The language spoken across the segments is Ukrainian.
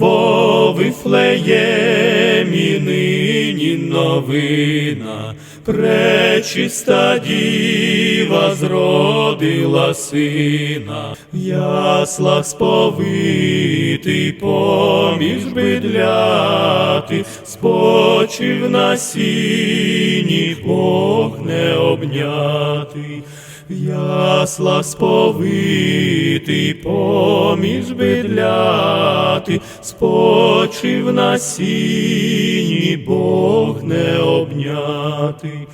бо в Вифлеємі нині новина, пречиста діва зродила сина, в яслах сповитий поміж бидляти, спочив на сіні, Бог В яслах сповитий поміж бидляти, спочив на сіні, Бог не обнятий.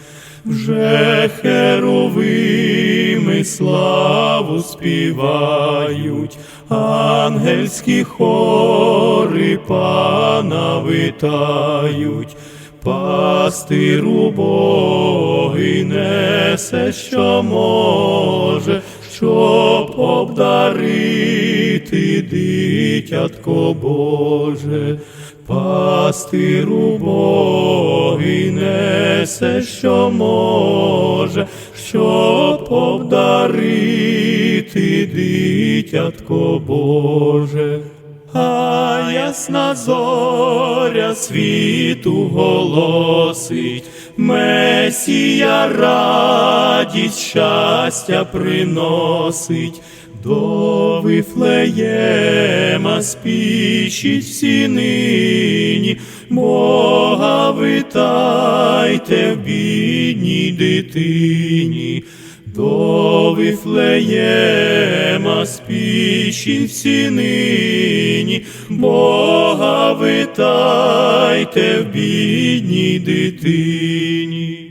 Вже херовими славу співають, ангельські хори пана витають. Пастиру Богий несе, що може, щоб обдарити дитятко Боже. Пастиру Богий несе, що може, щоб обдарити дитятко Боже. А ясна зоря світу голосить, Месія радість, щастя приносить, до Вифлеєма спішіть всі нині, Бога витайте в бідній дитині. До Вифлеєма спішіть всі нині, Бога витайте в бідній дитині.